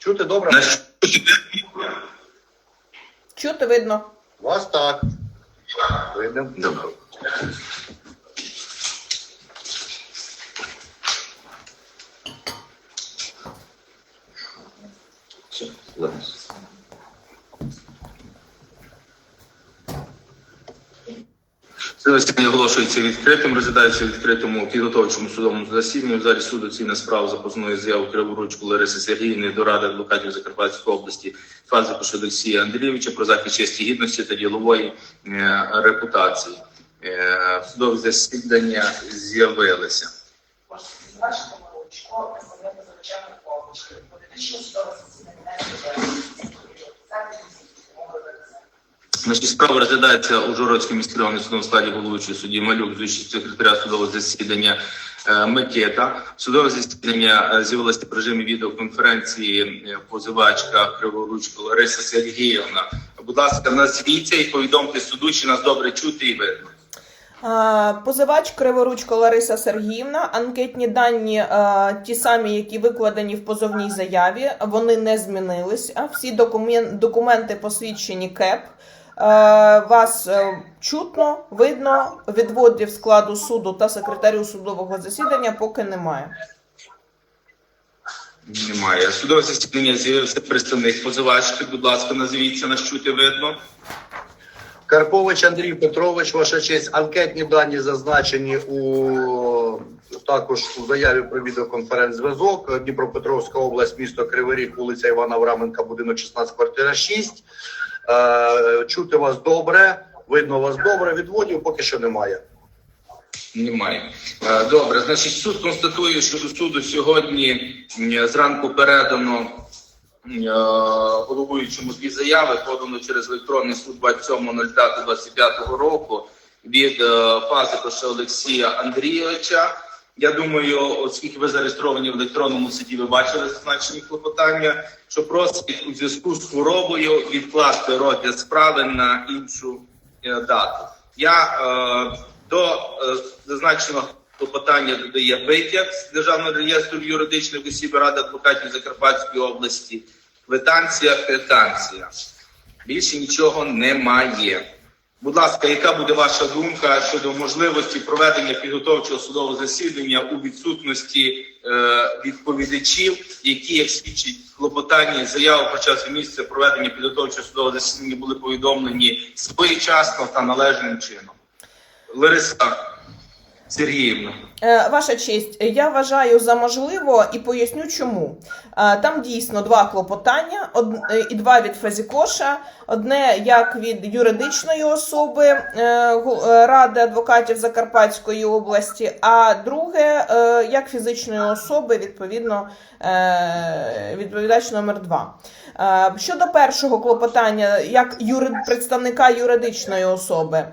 Чути добре? Чути видно. Вас так. Видно. Добре. Все, ладно. Це засідання оголошується відкритим, розглядається в відкритому підготовчому судовому засіданні. В залі суду цінна справа за позовною заявою Криворучку Лариси Сергіївни до Ради адвокатів Закарпатської області Фазикуша Олексія Андрійовича про захист честі гідності та ділової е, репутації. Е, судові засідання з'явилися. Помилочки. Політичне судове засідання. Значить, справа розглядається у Жородському міськрайонному судовому складі головуючої судді Малюк з секретаря судового засідання е, Микета. Судове засідання е, з'явилося в режимі відеоконференції е, позивачка Криворучка Лариса Сергіївна. Будь ласка, назвіться і повідомте суду, чи нас добре чути і видно. Позивач Криворучко Лариса Сергіївна. Анкетні дані ті самі, які викладені в позовній заяві. Вони не змінились. Всі докумен- документи посвідчені КЕП. А, Вас е, чутно, видно, відводів складу суду та секретарю судового засідання поки немає. Немає. Судове засідання з'явився представник позивачки. Будь ласка, назвіться, нас чути видно. Карпович Андрій Петрович, ваша честь. Анкетні дані зазначені у також у заяві про відеоконференц-зв'язок. Дніпропетровська область, місто Кривий Ріг, вулиця Івана Авраменка, будинок 16, квартира 6. Е, чути вас добре, видно вас добре. Відводів поки що немає. Немає. Е, Добре, значить, суд констатує, що до суду сьогодні зранку передано е, головуючому дві заяви, подано через електронний суд 27.05.25 року від Фазикоша Олексія Андрійовича. Я думаю, оскільки ви зареєстровані в електронному суді, ви бачили зазначені клопотання, що просить у зв'язку з хворобою відкласти розгляд справи на іншу е, дату. Я е, до е, зазначеного клопотання додає витяг з державного реєстру юридичних осіб Ради адвокатів Закарпатської області. Квитанція, квитанція. Більше нічого немає. Будь ласка, яка буде ваша думка щодо можливості проведення підготовчого судового засідання у відсутності е, відповідачів, які, як свідчить клопотання заяв про час і місце проведення підготовчого судового засідання, були повідомлені своєчасно та належним чином? Лариса Сергіївна. Е, Ваша честь, я вважаю за можливо і поясню чому. Е, Там дійсно два клопотання, е, і два від Фазікоша. Одне як від юридичної особи Ради адвокатів Закарпатської області, а друге як фізичної особи, відповідно, відповідач номер два. Е, Щодо першого клопотання, як представника юридичної особи,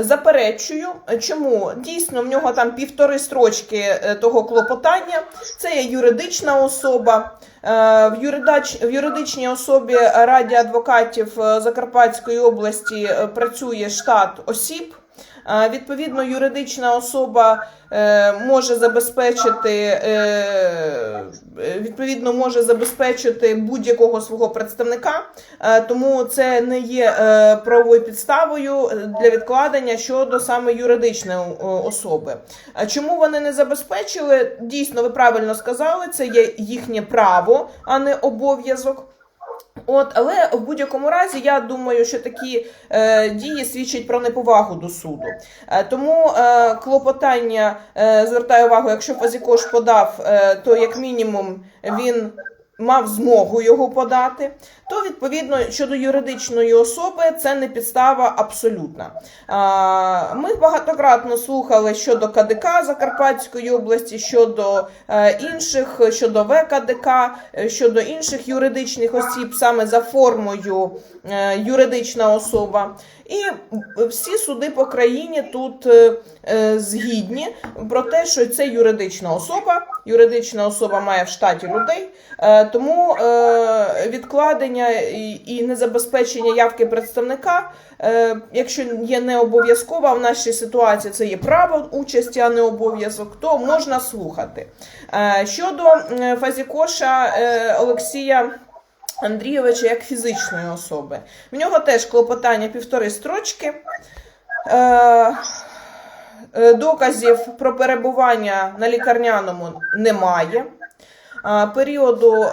заперечую, чому дійсно в нього там півтори строчки е, того клопотання. Це є юридична особа. Е, В, в юридичній особі Раді адвокатів е, Закарпатської області працює штат осіб. Е, Відповідно, юридична особа е, може забезпечити е, відповідно може забезпечити будь-якого свого представника, е, тому це не є е, правовою підставою для відкладення щодо саме юридичної е, особи. Чому вони не забезпечили? Дійсно, ви правильно сказали, це є їхнє право, а не обов'язок. От, але в будь-якому разі я думаю, що такі е, дії свідчать про неповагу до суду. Е, тому е, клопотання е, звертаю увагу, якщо Фазікош подав, е, то як мінімум він мав змогу його подати. То відповідно щодо юридичної особи це не підстава абсолютна. Ми багатократно слухали щодо КДК Закарпатської області, щодо е, інших, щодо ВКДК, е, щодо інших юридичних осіб, саме за формою юридична особа. І всі суди по країні тут е, е, згідні про те, що це юридична особа. Юридична особа має в штаті людей. Е, Тому е, відкладення і, незабезпечення явки представника, е, якщо є не обов'язково, а в нашій ситуації це є право участі, а не обов'язок, то можна слухати. Е, Щодо е, Фазікоша е, Олексія. Андрійовича як фізичної особи. В нього теж клопотання півтори строчки. Е, е, доказів про перебування на лікарняному немає. Е, Періоду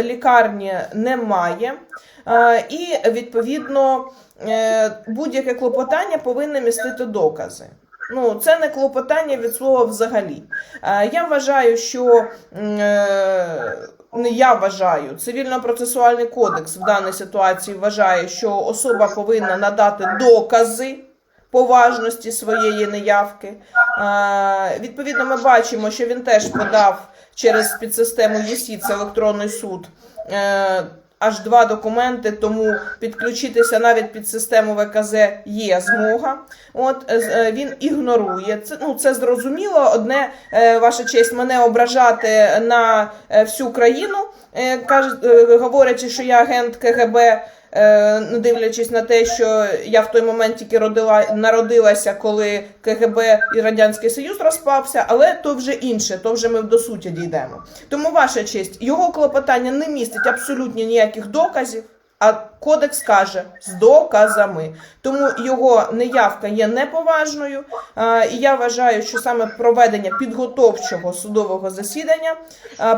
лікарні немає. І, відповідно, будь-яке клопотання повинне містити докази. Ну, це не клопотання від слова взагалі. Я вважаю, що не я вважаю, цивільно-процесуальний кодекс в даній ситуації вважає, що особа повинна надати докази поважності своєї неявки. Е, Відповідно, ми бачимо, що він теж подав через підсистему ЄСІЦ електронний суд. Аж два документи, тому підключитися навіть під систему ВКЗ є змога. От е, е, він ігнорує це. Ну це зрозуміло. Одне е, ваша честь мене ображати на всю країну, е, говорячи, що я агент КГБ. Не дивлячись на те, що я в той момент тільки родила, народилася, коли КГБ і Радянський Союз розпався, але то вже інше, то вже ми до суті дійдемо. Тому, ваша честь, його клопотання не містить абсолютно ніяких доказів, а кодекс каже з доказами. Тому його неявка є неповажною. І я вважаю, що саме проведення підготовчого судового засідання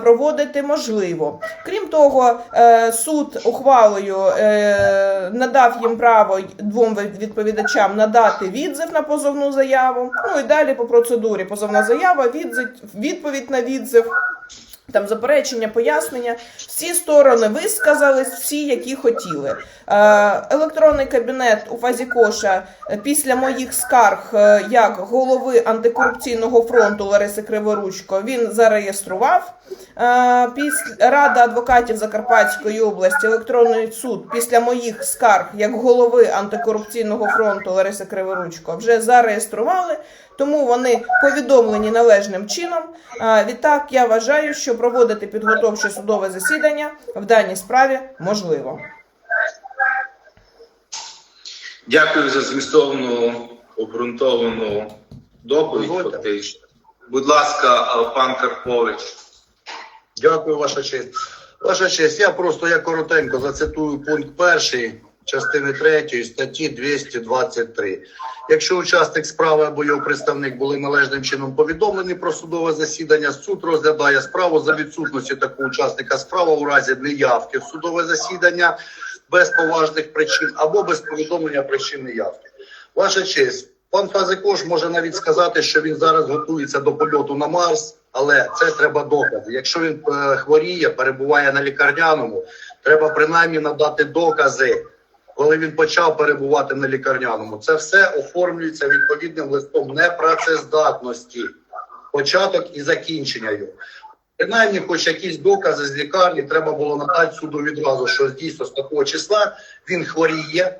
проводити можливо. Крім того, е, суд ухвалою е, надав їм право двом відповідачам надати відзив на позовну заяву. Ну і далі по процедурі позовна заява, відзив, відповідь на відзив. Там заперечення, пояснення. Всі сторони висказались, всі, які хотіли. Е, електронний кабінет у фазі коша після моїх скарг е, як голови антикорупційного фронту Лариси Криворучко він зареєстрував. Е, після Рада адвокатів Закарпатської області, електронний суд після моїх скарг як голови антикорупційного фронту Лариси Криворучко вже зареєстрували. Тому вони повідомлені належним чином. Відтак я вважаю, що проводити підготовче судове засідання в даній справі можливо. Дякую за змістовну обґрунтовану доповідь. Фактично. Будь ласка, пан Карпович. Дякую, ваша честь. Ваша честь, я просто я коротенько зацитую пункт перший частини 3 статті 223. Якщо учасник справи або його представник були належним чином повідомлені про судове засідання, суд розглядає справу за відсутності такого учасника справи у разі неявки в судове засідання без поважних причин або без повідомлення причин неявки. Ваша честь, пан Фазикош може навіть сказати, що він зараз готується до польоту на Марс, але це треба докази. Якщо він е, хворіє, перебуває на лікарняному, треба принаймні надати докази, коли він почав перебувати на лікарняному. Це все оформлюється відповідним листом непрацездатності, початок і закінчення його. Принаймні, хоч якісь докази з лікарні треба було надати суду відразу, що дійсно з такого числа він хворіє,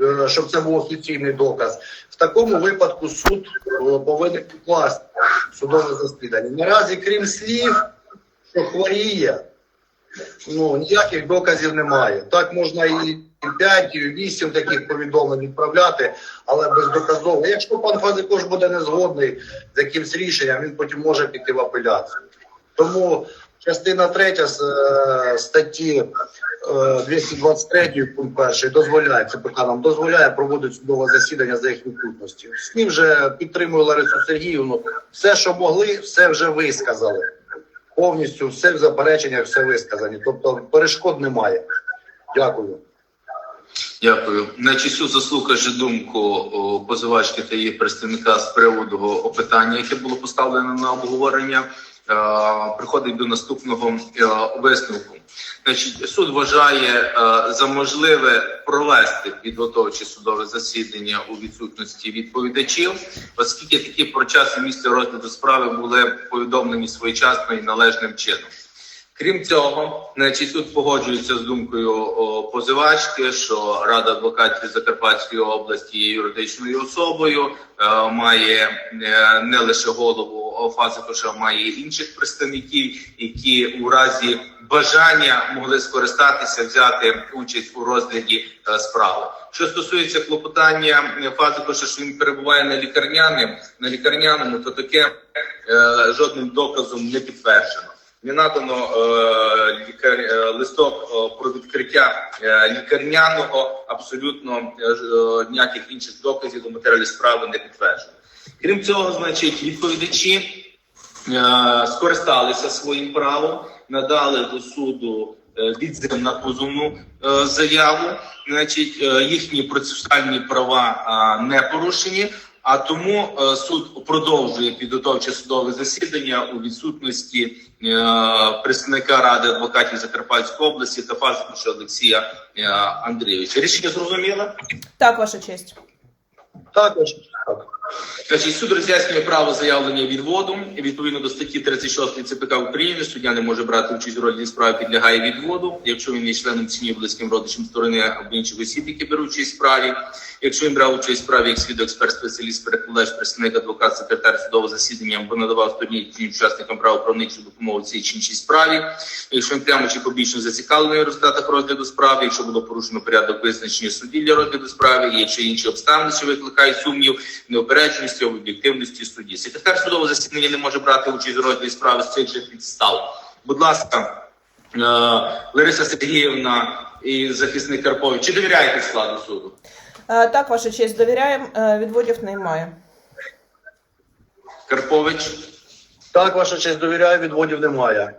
е, щоб це був офіційний доказ. В такому випадку суд е, повинен укласти судове засідання. Наразі, крім слів, що хворіє, ну ніяких доказів немає. Так можна і 5, і 8 таких повідомлень відправляти, але бездоказово. Якщо пан Фазикош буде не згодний з якимсь рішенням, він потім може піти в апеляцію. Тому частина 3 з е, статті е, 223 пункт перший дозволяє ЦПК нам дозволяє проводити судове засідання за їх відсутності. З ним же підтримую Ларису Сергіївну. Все, що могли, все вже висказали. Повністю все в запереченнях, все висказані. Тобто перешкод немає. Дякую. Дякую. Значить, суд заслухавши думку позивачки та її представника з приводу опитання, яке було поставлено на обговорення, приходить до наступного е, висновку. Значить, суд вважає е, за можливе провести підготовче судове засідання у відсутності відповідачів, оскільки такі про час і місце розгляду справи були повідомлені своєчасно і належним чином. Крім цього, значить, суд погоджується з думкою позивачки, що Рада адвокатів Закарпатської області є юридичною особою, е, має е, не лише голову о, Фазикоша має інших представників, які у разі бажання могли скористатися, взяти участь у розгляді е, справи. Що стосується клопотання Фазикоша, що він перебуває на лікарняному, на лікарняному, то таке жодним доказом не підтверджено. Не надано е, лікар, е, листок е, про відкриття лікарняного, абсолютно ніяких інших доказів до матеріалів справи не підтверджено. Крім цього, значить, відповідачі скористалися своїм правом, надали до суду відзив на позовну заяву. Значить, їхні процесуальні права не порушені. А тому е, суд продовжує підготовче судове засідання у відсутності е, представника ради адвокатів Закарпатської області та Фазовича Олексія е, Андрійовича. Рішення зрозуміло? Так, ваша честь. Так. Значить, суд роз'яснює право заявлення відводу. Відповідно до статті 36 ЦПК України суддя не може брати участь у розгляді справи, підлягає відводу, якщо він є членом сім'ї, близьким родичем сторони або інших осіб, які беруть участь в справі. Якщо він брав участь в справі як свідок, експерт, спеціаліст, перекладач, представник, адвокат, секретар судового засідання або надавав стороні чи учасникам правоправничу допомогу в цій чи іншій справі. Якщо він прямо чи побічно зацікавлений у результатах розгляду справи, якщо було порушено порядок визначення судді для розгляду справи, і якщо інші обставини, що викликають сумнів, неопередженості, об'єктивності судді. Секретар судового засідання не може брати участь у розгляді справи з цих же підстав. Будь ласка, е, Лариса Сергіївна і захисник Карпович, чи довіряєте складу суду? Е, Так, ваша честь, довіряємо, е, відводів немає. Карпович? Так, ваша честь довіряю, відводів немає.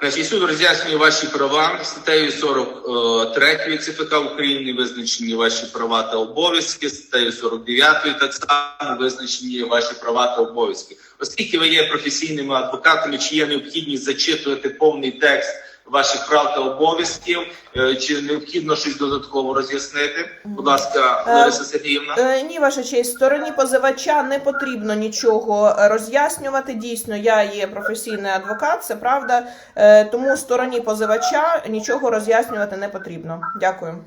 Значить, суд роз'яснює ваші права статтею 43 ЦПК України, визначені ваші права та обов'язки, статтею 49 так само визначені ваші права та обов'язки. Оскільки ви є професійними адвокатами, чи є необхідність зачитувати повний текст ваших прав та обов'язків, е, чи необхідно щось додатково роз'яснити? Будь ласка, Лариса Сергіївна. Е, Ні, ваша честь, стороні позивача не потрібно нічого роз'яснювати. Дійсно, я є професійний адвокат, це правда. Е, Тому стороні позивача нічого роз'яснювати не потрібно. Дякую.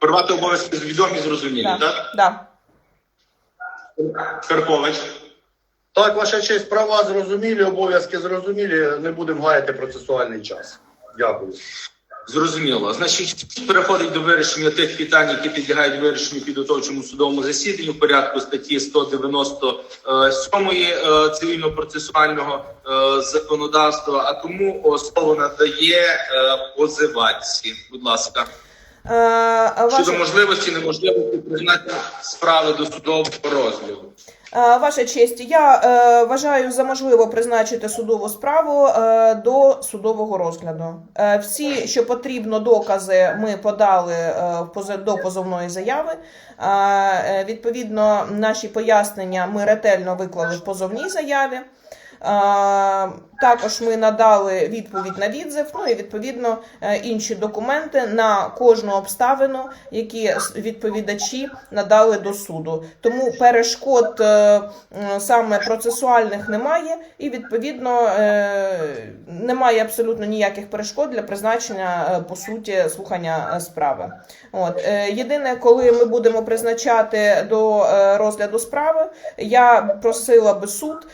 Права обов'язки відомі, зрозумілі, Да. так? Да. Карпович. Так, ваша честь, права зрозумілі, обов'язки зрозумілі. Не будемо гаяти процесуальний час. Дякую. Зрозуміло. Значить, переходить до вирішення тих питань, які підлягають вирішенню підготовчому судовому засіданні в порядку статті 197 е, цивільно-процесуального е, законодавства. А тому слово надає е, позивачці. Будь ласка, Е, щодо можливості неможливості призначення справи до судового розгляду. Е, ваша честь, я е, вважаю за можливо призначити судову справу е, до судового розгляду. Е, Всі, що потрібно, докази ми подали е, до позовної заяви. Е, е, Відповідно, наші пояснення ми ретельно виклали в позовній заяві. Також ми надали відповідь на відзив, ну і відповідно е, інші документи на кожну обставину, які відповідачі надали до суду. Тому перешкод е, саме процесуальних немає, і відповідно е, немає абсолютно ніяких перешкод для призначення по суті слухання справи. От єдине, коли ми будемо призначати до розгляду справи, я просила би суд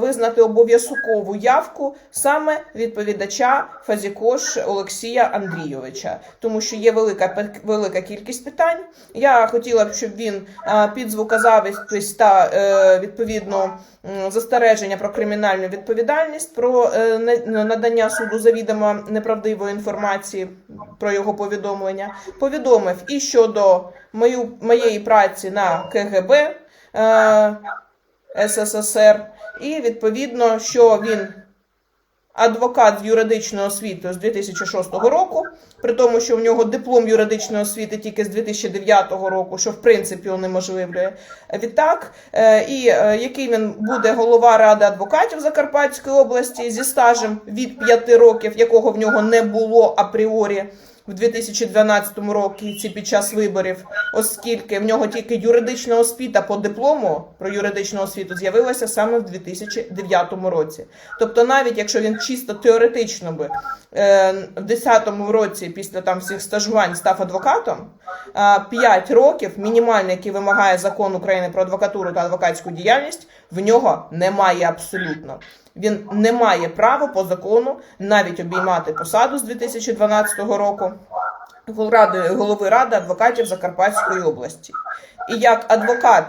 визнати обов'язкову явку саме відповідача Фазікош Олексія Андрійовича, тому що є велика велика кількість питань. Я хотіла б, щоб він е, під звукозапис та е, відповідно застереження про кримінальну відповідальність, про е, надання суду завідомо неправдивої інформації про його повідомлення, повідомив і щодо мою, моєї праці на КГБ е, СССР, і відповідно, що він адвокат з юридичної освіти з 2006 року, при тому, що в нього диплом юридичної освіти тільки з 2009 року, що в принципі унеможливлює. Відтак, е, і е, який він буде голова ради адвокатів Закарпатської області зі стажем від 5 років, якого в нього не було апріорі. В 2012 році під час виборів, оскільки в нього тільки юридична освіта по диплому про юридичну освіту з'явилася саме в 2009 році. Тобто, навіть якщо він чисто теоретично би е, в 10-му році після там всіх стажувань став адвокатом, 5 років мінімальний, який вимагає закон України про адвокатуру та адвокатську діяльність, в нього немає абсолютно. Він не має права по закону навіть обіймати посаду з 2012 року голови ради адвокатів Закарпатської області. І як адвокат,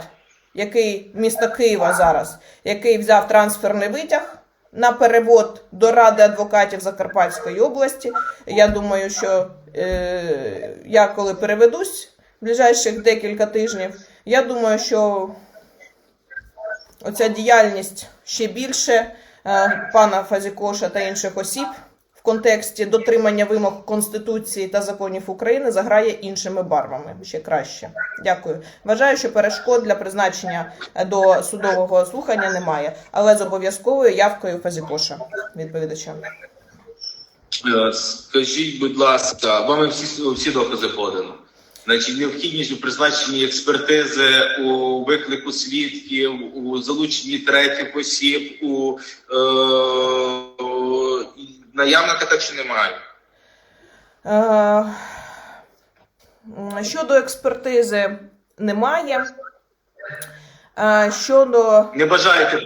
який міста Києва зараз, який взяв трансферний витяг на перевод до Ради адвокатів Закарпатської області, я думаю, що е, я коли переведусь в ближайших декілька тижнів, я думаю, що оця діяльність ще більше пана Фазікоша та інших осіб в контексті дотримання вимог Конституції та законів України заграє іншими барвами ще краще. Дякую. Вважаю, що перешкод для призначення е, до судового слухання немає, але з обов'язковою явкою Фазікоша відповідача. Е, Скажіть, будь ласка, вам всі, всі докази подано? Значить, необхідність у призначенні експертизи, у виклику свідків, у залученні третіх осіб, у е, наявника так чи немає. Е, Щодо експертизи немає. Щодо Не бажаєте,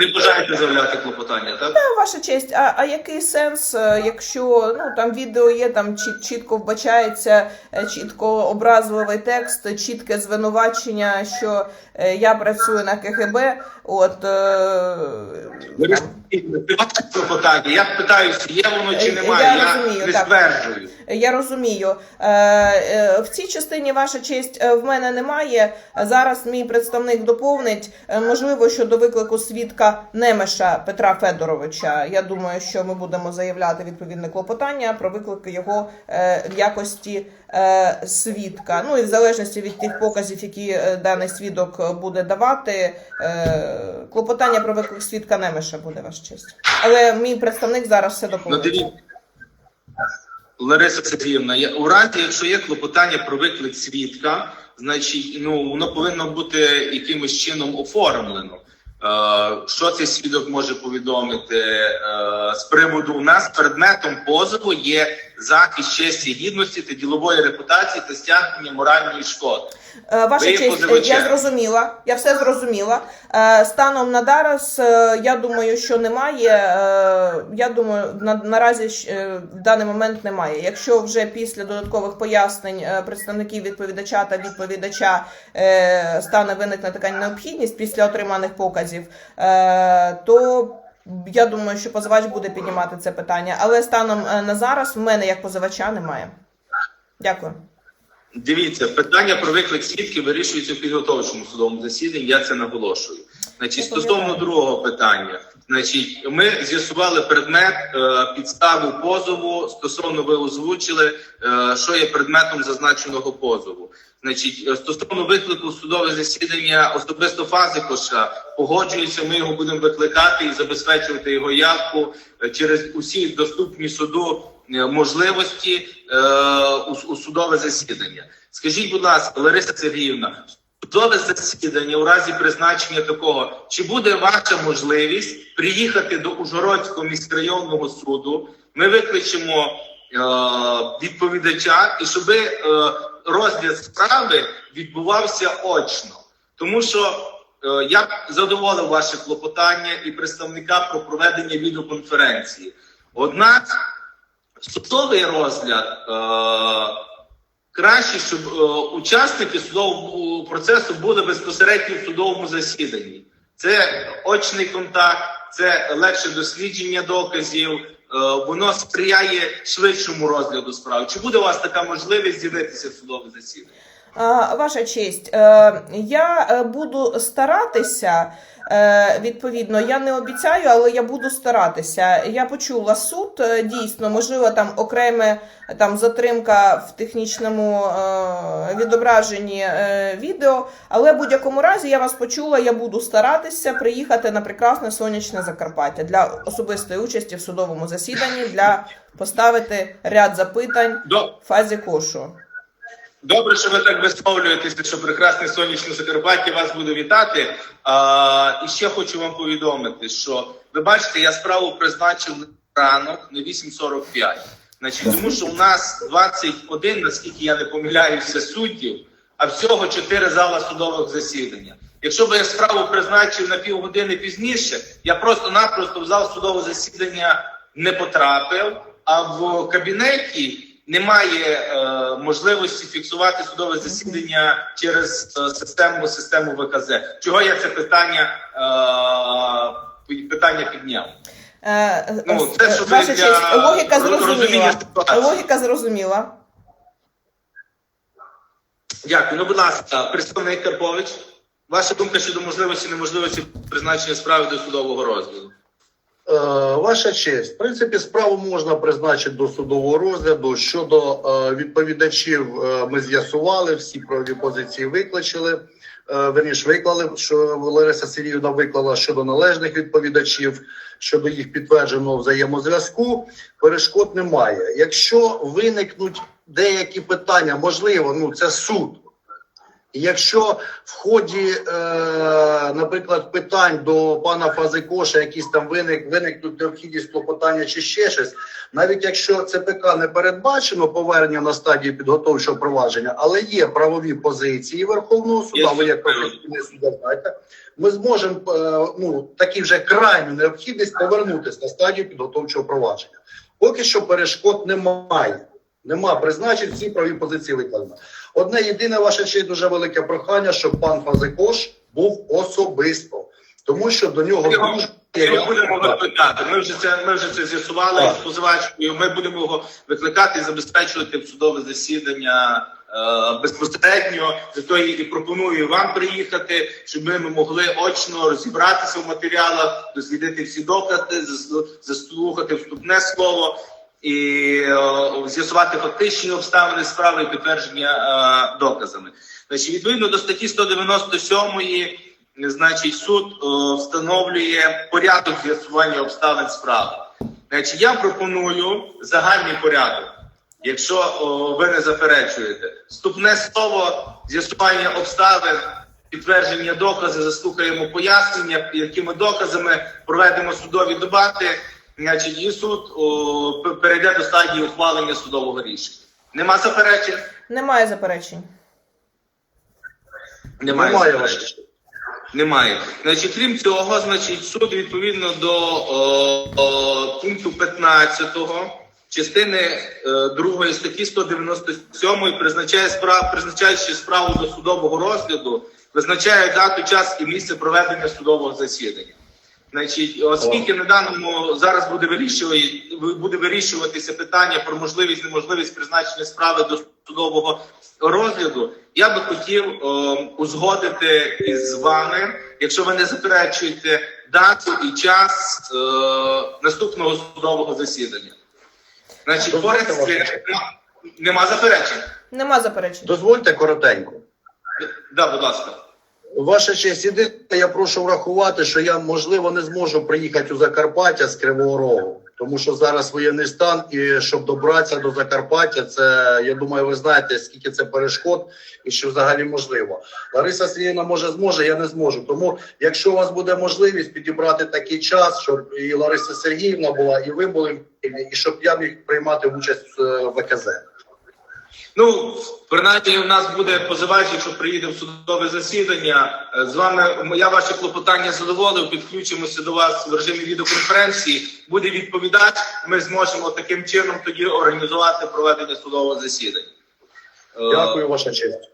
не бажаєте заявляти клопотання, так? Та, ваша честь, а, а який сенс, е, якщо ну там відео є, там чіт- чітко вбачається, е, чітко образливий текст, чітке звинувачення, що е, я працюю на КГБ. От е, Клопотання. Я питаюся, є воно чи немає. я Я, розумію, не так. стверджую. Я розумію. Е, е, В цій частині ваша честь е, в мене немає. Зараз мій представник доповнить. Можливо, щодо виклику свідка Немеша Петра Федоровича. Я думаю, що ми будемо заявляти відповідне клопотання про виклик його в якості свідка. Ну і в залежності від тих показів, які даний свідок буде давати, клопотання про виклик свідка Немеша буде ваша честь. Але мій представник зараз все допоможе. Лариса Сергіївна, я- у разі, якщо є клопотання про виклик свідка, значить, ну воно повинно бути якимось чином оформлено. Е, що цей свідок може повідомити е, з приводу у нас предметом позову є захист честі гідності та ділової репутації та стягнення моральної шкоди. Е, Ваша Ви честь, е, я зрозуміла, я все зрозуміла. Е, Станом на зараз, я думаю, що немає. Я думаю, на, наразі в даний момент немає. Якщо вже після додаткових пояснень представників відповідача та відповідача стане виникне така необхідність після отриманих показів, то я думаю, що позивач буде піднімати це питання. Але станом е, на зараз в мене як позивача немає. Дякую. Дивіться, питання про виклик свідків вирішується в підготовчому судовому засіданні. Я це наголошую. Значить, стосовно другого питання, значить, ми з'ясували предмет е, підставу позову. Стосовно ви озвучили, е, що є предметом зазначеного позову. Значить, е, стосовно виклику судове засідання особисто Фазикоша погоджується. Ми його будемо викликати і забезпечувати його явку через усі доступні суду можливості у судове засідання. Скажіть, будь ласка, Лариса Сергіївна, судове засідання у разі призначення такого, чи буде ваша можливість приїхати до Ужгородського міськрайонного суду? Ми викличемо е, відповідача, і щоб е, розгляд справи відбувався очно, тому що. Е, Я задоволив ваше клопотання і представника про проведення відеоконференції. Однак судовий розгляд е, краще, щоб е, учасники судового процесу були безпосередньо в судовому засіданні. Це очний контакт, це легше дослідження доказів. е, Воно сприяє швидшому розгляду справи. Чи буде у вас така можливість з'явитися в судове засідання? Ваша честь, е, я е, буду старатися Е, відповідно, я не обіцяю, але я буду старатися. Я почула суд. е, Дійсно, можливо, там окреме там затримка в технічному е, відображенні е, відео. Але в будь-якому разі я вас почула. Я буду старатися приїхати на прекрасне сонячне Закарпаття для особистої участі в судовому засіданні для поставити ряд запитань До, в фазі кошу. Добре, що ви так висловлюєтеся, що прекрасне сонячне Закарпаття вас буде вітати. А, і ще хочу вам повідомити, що ви бачите, я справу призначив ранок на 8.45. Значить, тому що у нас 21, наскільки я не помиляюся, суддів, а всього 4 зала судових засідання. Якщо б я справу призначив на півгодини пізніше, я просто-напросто в зал судового засідання не потрапив, а в кабінеті немає е, можливості фіксувати судове засідання через е, систему систему ВКЗ. Чого я це питання е, питання підняв? Е, Ну, е, це, що Ваша для честь, логіка зрозуміла. Логіка зрозуміла. Дякую. Ну, будь ласка, представник Карпович. Ваша думка щодо можливості неможливості призначення справи до судового розгляду. Е, Ваша честь, в принципі, справу можна призначити до судового розгляду. Щодо е, відповідачів, е, ми з'ясували, всі правові позиції викличили. Верніше виклали, що Лариса Сергіївна виклала щодо належних відповідачів, щодо їх підтвердженого взаємозв'язку. Перешкод немає. Якщо виникнуть деякі питання, можливо, ну це суд. Якщо в ході, е, наприклад, питань до пана Фазикоша якісь там виник, виникнуть необхідність клопотання чи ще щось, навіть якщо ЦПК не передбачено повернення на стадії підготовчого провадження, але є правові позиції Верховного суду, ви як суд. професійний суддя знаєте, ми зможемо е, ну такі вже крайню необхідність повернутися на стадію підготовчого провадження. Поки що перешкод немає. Нема призначень, всі праві позиції викладено. Одне єдине ваше ще й дуже велике прохання, щоб пан Фазикош був особисто, тому що до нього дуже Ми будемо викликати. Ми вже це ми вже це з'ясували з позивачкою. Ми будемо його викликати і забезпечувати судове засідання е, безпосередньо. Зато і і пропоную вам приїхати, щоб ми могли очно розібратися в матеріалах, дослідити всі докази, зас- заслухати вступне слово. І е, з'ясувати фактичні обставини справи і підтвердження е, доказами. Значить, відповідно до статті 197 значить, суд е, встановлює порядок з'ясування обставин справи. Значить, я пропоную загальний порядок, якщо о, ви не заперечуєте. Вступне слово з'ясування обставин, підтвердження доказів, заслухаємо пояснення, якими доказами проведемо судові дебати. Значить, і суд о, перейде до стадії ухвалення судового рішення. Нема заперечень? Немає заперечень. немає заперечень. Немає. Значить, крім цього, значить, суд відповідно до о, о, пункту 15 частини е, 2 статті 197 призначає справ, призначаючи справу до судового розгляду, визначає дату, час і місце проведення судового засідання. Значить, оскільки на даному зараз буде вирішувати, буде вирішуватися питання про можливість неможливість призначення справи до судового розгляду, я би хотів е, узгодити із вами, якщо ви не заперечуєте дату і час е, наступного судового засідання. Значить, поряд з честь. нема заперечень. Нема заперечень. Дозвольте коротенько. Да, будь ласка. Ваша честь, єдине, я прошу врахувати, що я можливо не зможу приїхати у Закарпаття з Кривого Рогу, тому що зараз воєнний стан, і щоб добратися до Закарпаття, це я думаю, ви знаєте, скільки це перешкод і що взагалі можливо. Лариса Сергіївна може зможе, я не зможу. Тому, якщо у вас буде можливість підібрати такий час, щоб і Лариса Сергіївна була, і ви були, і щоб я міг приймати участь в ВКЗ. Ну, принаймні, у нас буде позивач, якщо приїде в судове засідання. Е, З вами я ваші клопотання задоволив. Підключимося до вас в режимі відеоконференції. Буде відповідач. Ми зможемо таким чином тоді організувати проведення судового засідання. Е, Дякую, ваша честь.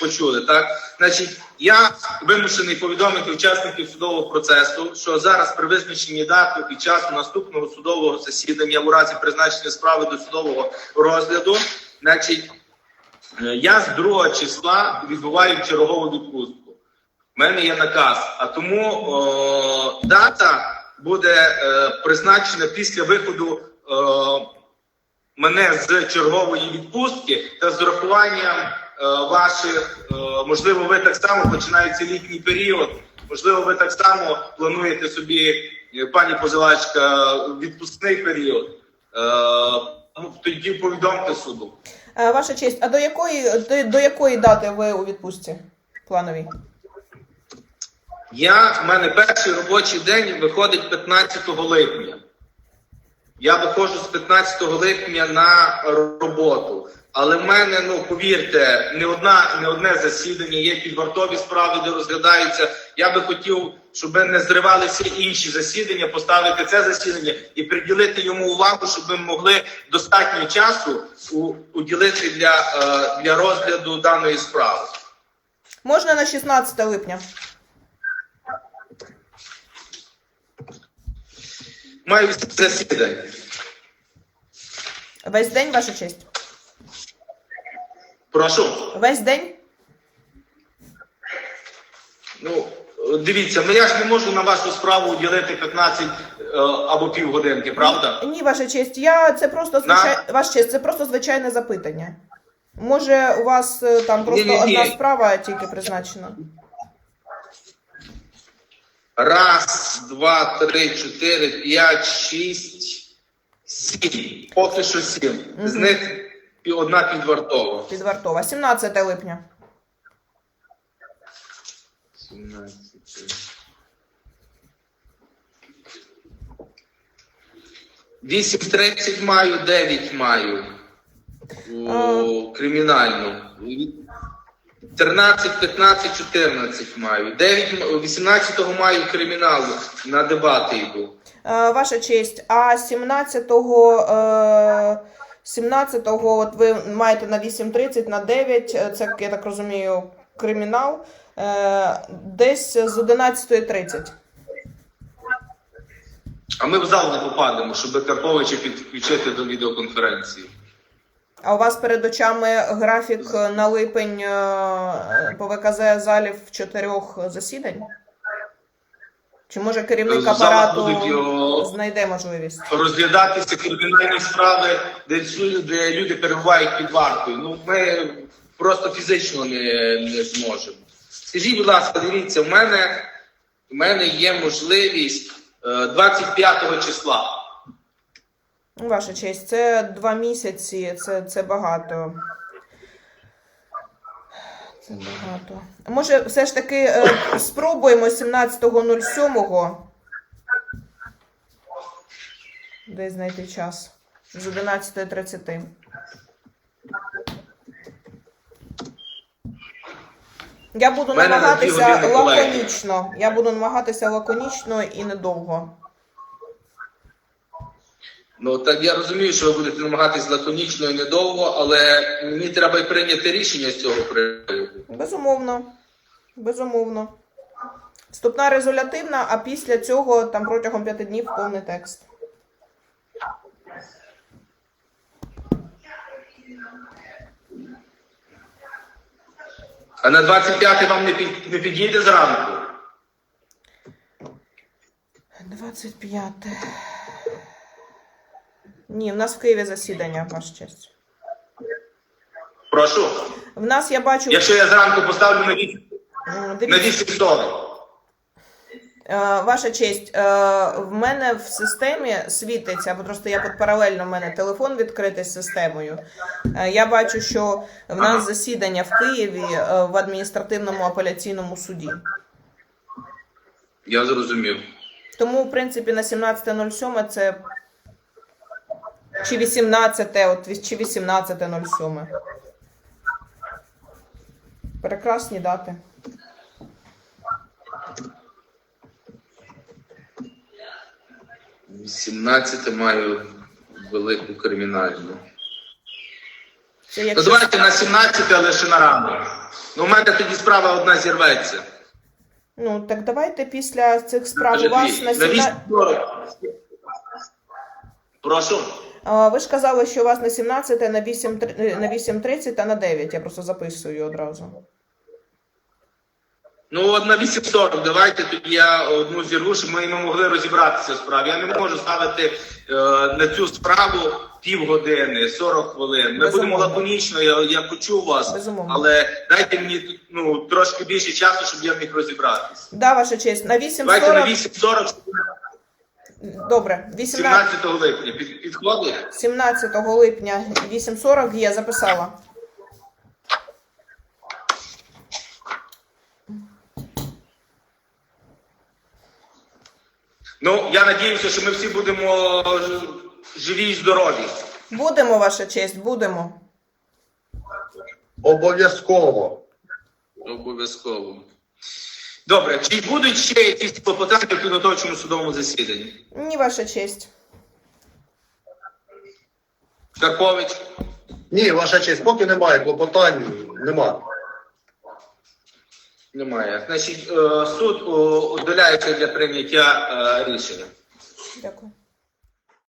Почули, так? Значить, я вимушений повідомити учасників судового процесу, що зараз при визначенні дати і часу наступного судового засідання у разі призначення справи до судового розгляду, значить, е, я з 2 числа відбуваю чергову відпустку. мене є наказ. А тому о, дата буде е, призначена після виходу е, мене з чергової відпустки та з урахуванням е, ваших, е, можливо, ви так само починається літній період. Можливо, ви так само плануєте собі, е, пані позивачка, відпускний період. Е, ну, тоді повідомте суду. Е, Ваша честь, а до якої до, до якої дати ви у відпустці плановій? Я в мене перший робочий день виходить 15 липня. Я виходжу з 15 липня на роботу. Але в мене, ну повірте, не одна, не одне засідання, є підвартові справи, де розглядаються. Я би хотів, щоб не зривалися інші засідання, поставити це засідання і приділити йому увагу, щоб ми могли достатньо часу уділити для, е, для розгляду даної справи. Можна на 16 липня. Маю засідання. Весь день, ваша честь. Прошу. Весь день? Ну, дивіться, ну я ж не можу на вашу справу уділити 15 е, або півгодинки, правда? Ні, ваша честь. Я це просто звичай... ваша честь, це просто звичайне запитання. Може, у вас е, там просто Ні-ні-ні. одна справа тільки призначена? Раз, два, три, чотири, п'ять, шість, сім. Поки що сім. З Мгм. них пі- одна підвартова. Підвартова. 17 липня. 17. Вісім тридцять маю, дев'ять маю. У кримінальну. 13, 15, 14 маю. 9, 18 маю криміналу. На дебати йду. Е, ваша честь, а 17-го, е, 17-го от ви маєте на 8.30, на 9, е, це, я так розумію, кримінал, е, десь з 11.30. А ми в зал не попадемо, щоб Карповича підключити до відеоконференції. А у вас перед очами графік на липень е, по ВКЗ залів чотирьох засідань? Чи може керівник апарату знайде можливість? Розглядатися кримінальні справи, де, де люди перебувають під вартою. Ну ми просто фізично не, не зможемо. Скажіть, будь ласка, дивіться, в мене, в мене є можливість е, 25 числа. Ну, Ваша честь, це два місяці, це, це багато. Це багато. Може, все ж таки е, спробуємо 17.07 десь знайти час. З 11.30. Я буду мене на дві намагатися години, колеги. лаконічно. Я буду намагатися лаконічно і недовго. Ну так я розумію, що ви будете намагатись лаконічно і недовго, але мені треба й прийняти рішення з цього приводу. Безумовно. Безумовно. Вступна резолютивна, а після цього там протягом п'яти днів повний текст. А на 25 вам не, під, не підійде зранку? 25. Ні, в нас в Києві засідання, ваша честь. Прошу. В нас я бачу. Якщо я зранку поставлю на 8, М, на Дивіться, 8.40. е, ваша честь, е, в мене в системі світиться, бо просто я тут паралельно в мене телефон відкритий з системою. Е, Я бачу, що в нас засідання в Києві в адміністративному апеляційному суді. Я зрозумів. Тому, в принципі, на 17.07 це чи 18, от чи 18.07. Прекрасні дати. – 18 маю велику кримінальну. Це Ну давайте на 17, але ще на ранок. Ну, у мене тоді справа одна зірветься. Ну, так давайте після цих справ у вас на на 17... 8.40. Прошу. А, Ви ж казали, що у вас на 17, на 8, на 8.30 та на 9. Я просто записую одразу. Ну, от на 8.40 давайте тоді я одну зірву, щоб ми могли розібратися в справі. Я не можу ставити е, на цю справу півгодини, 40 хвилин. Ми будемо лаконічно, я, я почув вас, Безумовно. але дайте мені ну, трошки більше часу, щоб я міг розібратися. Да, ваша честь. На Давайте на 8.40. 8.40, Добре, 18, 17 липня. Під, підходить? 17 липня 8.40 є, записала. Ну, я надіюся, що ми всі будемо живі і здорові. Будемо, ваша честь, будемо. Обов'язково. Обов'язково. Добре, чи будуть ще якісь клопотання в підготовчому судовому засіданні? Ні, ваша честь. Карпович? Ні, ваша честь, поки немає клопотань, нема. Немає. Значить, е, суд о, удаляється для прийняття е, рішення. Дякую.